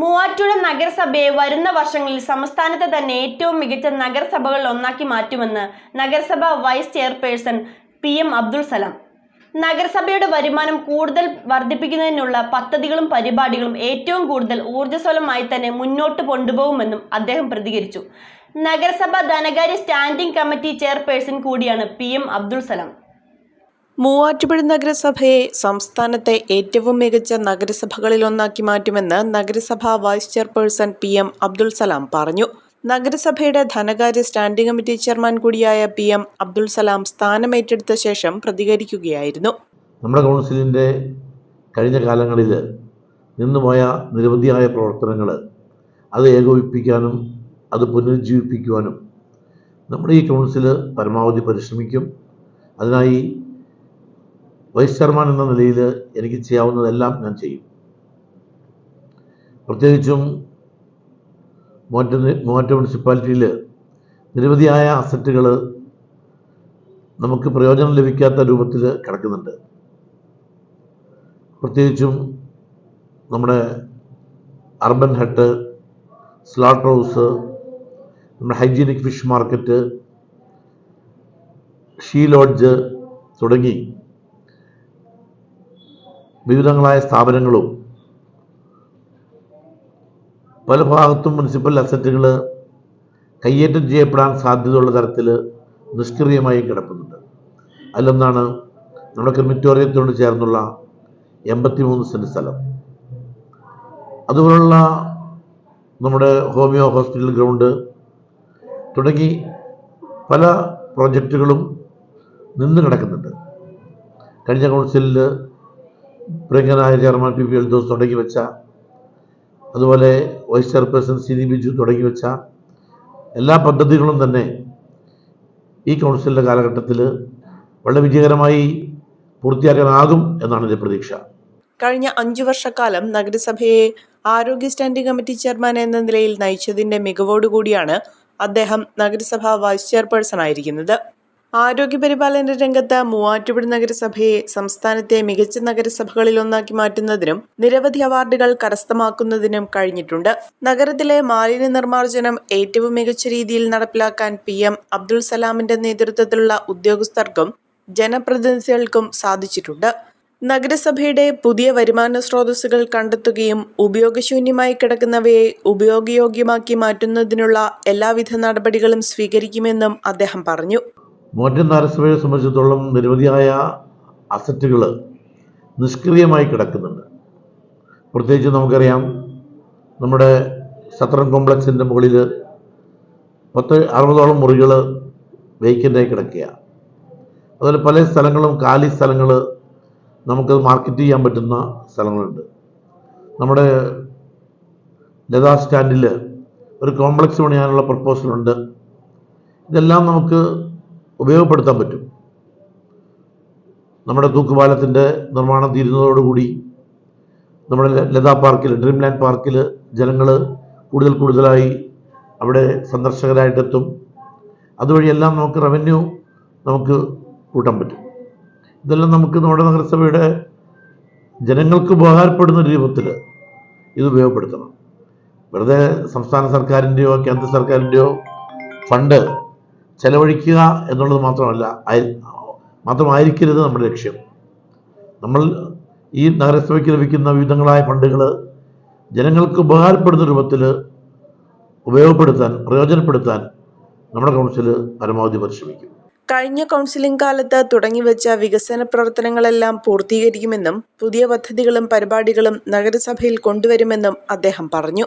മൂവാറ്റുപുഴ നഗരസഭയെ വരുന്ന വർഷങ്ങളിൽ സംസ്ഥാനത്തെ തന്നെ ഏറ്റവും മികച്ച നഗരസഭകളിൽ ഒന്നാക്കി മാറ്റുമെന്ന് നഗരസഭ vice chairperson P M Abdul Salam. നഗരസഭയുടെ വരുമാനം കൂടുതൽ വർദ്ധിപ്പിക്കുന്നതിനുള്ള പദ്ധതികളും പരിപാടികളും ഏറ്റവും കൂടുതൽ ഊർജസ്വലമായി തന്നെ മുന്നോട്ട് കൊണ്ടുപോകുമെന്നും അദ്ദേഹം പ്രതികരിച്ചു. നഗരസഭ ധനകാര്യ സ്റ്റാൻഡിംഗ് കമ്മിറ്റി ചെയർപേഴ്സൺ കൂടിയാണ് പി എം അബ്ദുൾ സലാം. മൂവാറ്റുപുഴ നഗരസഭയെ സംസ്ഥാനത്തെ ഏറ്റവും മികച്ച നഗരസഭകളിലൊന്നാക്കി മാറ്റുമെന്ന് നഗരസഭാ vice chairperson P M Abdul Salam പറഞ്ഞു. നഗരസഭയുടെ ധനകാര്യ സ്റ്റാൻഡിംഗ് കമ്മിറ്റി ചെയർമാൻ കൂടിയായ പി എം അബ്ദുൾ സലാം സ്ഥാനമേറ്റെടുത്ത ശേഷം പ്രതികരിക്കുകയായിരുന്നു. നമ്മുടെ കൗൺസിലിന്റെ കഴിഞ്ഞ കാലങ്ങളിൽ നിന്നുപോയ നിരവധിയായ പ്രവർത്തനങ്ങൾ അത് ഏകോപിപ്പിക്കാനും അത് പുനരുജ്ജീവിപ്പിക്കുവാനും നമ്മുടെ ഈ കൗൺസിൽ പരമാവധി പരിശ്രമിക്കും. അതിനായി വൈസ് ചെയർമാൻ എന്ന നിലയിൽ എനിക്ക് ചെയ്യാവുന്നതെല്ലാം ഞാൻ ചെയ്യും. പ്രത്യേകിച്ചും മൂവാറ്റ മൂവാറ്റ മുനിസിപ്പാലിറ്റിയിൽ നിരവധിയായ അസറ്റുകൾ നമുക്ക് പ്രയോജനം ലഭിക്കാത്ത രൂപത്തിൽ കിടക്കുന്നുണ്ട്. പ്രത്യേകിച്ചും നമ്മുടെ അർബൻ ഹട്ട് സ്ലാട്ടർ ഹൗസ് നമ്മുടെ hygienic fish market she lodge തുടങ്ങി വിവിധങ്ങളായ സ്ഥാപനങ്ങളും പല ഭാഗത്തും മുനിസിപ്പൽ അസറ്റുകൾ കയ്യേറ്റം ചെയ്യപ്പെടാൻ സാധ്യതയുള്ള തരത്തിൽ നിഷ്ക്രിയമായി കിടക്കുന്നുണ്ട് അതിലൊന്നാണ് നമ്മുടെ ക്രിമിറ്റോറിയത്തോട് ചേർന്നുള്ള എൺപത്തിമൂന്ന് സെന്റ് സ്ഥലം. അതുപോലുള്ള നമ്മുടെ ഹോമിയോ ഹോസ്പിറ്റൽ ഗ്രൗണ്ട് തുടങ്ങി പല പ്രോജക്റ്റുകളും നിന്ന് കിടക്കുന്നുണ്ട്. കഴിഞ്ഞ കൗൺസിലിൽ പ്രിയങ്കനായ ചെയർമാൻ പി പി എൽദോസ് തുടങ്ങി വെച്ച അതുപോലെ vice chairperson C D Biju തുടങ്ങി വെച്ച എല്ലാ പദ്ധതികളും തന്നെ ഈ കൗൺസിലിന്റെ കാലഘട്ടത്തിൽ വളരെ വിജയകരമായി പൂർത്തിയാക്കാനാകും എന്നാണ് എന്റെ പ്രതീക്ഷ. കഴിഞ്ഞ അഞ്ചു വർഷക്കാലം നഗരസഭയെ ആരോഗ്യ സ്റ്റാൻഡിംഗ് കമ്മിറ്റി ചെയർമാൻ എന്ന നിലയിൽ നയിച്ചതിന്റെ മികവോടുകൂടിയാണ് അദ്ദേഹം നഗരസഭ വൈസ് ചെയർപേഴ്സൺ ആയിരിക്കുന്നത്. ആരോഗ്യപരിപാലന രംഗത്ത് മൂവാറ്റുപുഴ നഗരസഭയെ സംസ്ഥാനത്തെ മികച്ച നഗരസഭകളിലൊന്നാക്കി മാറ്റുന്നതിനും നിരവധി അവാർഡുകൾ കരസ്ഥമാക്കുന്നതിനും കഴിഞ്ഞിട്ടുണ്ട്. നഗരത്തിലെ മാലിന്യ നിർമ്മാർജനം ഏറ്റവും മികച്ച രീതിയിൽ നടപ്പിലാക്കാൻ പി എം അബ്ദുൾ സലാമിന്റെ നേതൃത്വത്തിലുള്ള ഉദ്യോഗസ്ഥർക്കും ജനപ്രതിനിധികൾക്കും സാധിച്ചിട്ടുണ്ട്. നഗരസഭയുടെ പുതിയ വരുമാന സ്രോതസ്സുകൾ കണ്ടെത്തുകയും ഉപയോഗശൂന്യമായി കിടക്കുന്നവയെ ഉപയോഗയോഗ്യമാക്കി മാറ്റുന്നതിനുള്ള എല്ലാവിധ നടപടികളും സ്വീകരിക്കുമെന്നും അദ്ദേഹം പറഞ്ഞു. മോറ്റൻ നാരസഭയെ സംബന്ധിച്ചിടത്തോളം നിരവധിയായ അസറ്റുകൾ നിഷ്ക്രിയമായി കിടക്കുന്നുണ്ട്. പ്രത്യേകിച്ച് നമുക്കറിയാം നമ്മുടെ സത്രം കോംപ്ലക്സിന്റെ മുകളിൽ പത്ത് അറുപതോളം മുറികൾ വേക്കന്റായി കിടക്കുകയാണ്. അതുപോലെ പല സ്ഥലങ്ങളും കാലി സ്ഥലങ്ങൾ നമുക്ക് മാർക്കറ്റ് ചെയ്യാൻ പറ്റുന്ന സ്ഥലങ്ങളുണ്ട്. നമ്മുടെ ലതാ സ്റ്റാൻഡിൽ ഒരു കോംപ്ലക്സ് പണിയാനുള്ള പ്രപ്പോസലുണ്ട് ഇതെല്ലാം നമുക്ക് ഉപയോഗപ്പെടുത്താൻ പറ്റും. നമ്മുടെ തൂക്കുപാലത്തിന്റെ നിർമ്മാണം തീരുന്നതോടുകൂടി നമ്മുടെ ലതാ പാർക്കിൽ ഡ്രീം ലാൻഡ് പാർക്കിൽ ജനങ്ങൾ കൂടുതൽ കൂടുതലായി അവിടെ സന്ദർശകരായിട്ടെത്തും. അതുവഴിയെല്ലാം നമുക്ക് റവന്യൂ നമുക്ക് കൂട്ടാൻ പറ്റും. ഇതെല്ലാം നമുക്ക് നമ്മുടെ നഗരസഭയുടെ ജനങ്ങൾക്ക് ഉപകാരപ്പെടുന്ന രൂപത്തിൽ ഇത് ഉപയോഗപ്പെടുത്തണം. വെറുതെ സംസ്ഥാന സർക്കാരിന്റെയോ കേന്ദ്ര സർക്കാരിന്റെയോ ഫണ്ട് ചെലവഴിക്കുക എന്നുള്ളത് മാത്രമല്ല മാത്രമായിരിക്കരുത് നമ്മുടെ ലക്ഷ്യം. നമ്മൾ ഈ നഗരസഭയ്ക്ക് ലഭിക്കുന്ന വിവിധങ്ങളായ ഫണ്ടുകൾ ജനങ്ങൾക്ക് ഉപകാരപ്പെടുന്ന രൂപത്തിൽ ഉപയോഗപ്പെടുത്താൻ പ്രയോജനപ്പെടുത്താൻ നമ്മുടെ കൗൺസിൽ പരമാവധി പരിശ്രമിക്കും. കഴിഞ്ഞ കൗൺസിലിംഗ് കാലത്ത് തുടങ്ങിവെച്ച വികസന പ്രവർത്തനങ്ങളെല്ലാം പൂർത്തീകരിക്കുമെന്നും പുതിയ പദ്ധതികളും പരിപാടികളും നഗരസഭയിൽ കൊണ്ടുവരുമെന്നും അദ്ദേഹം പറഞ്ഞു.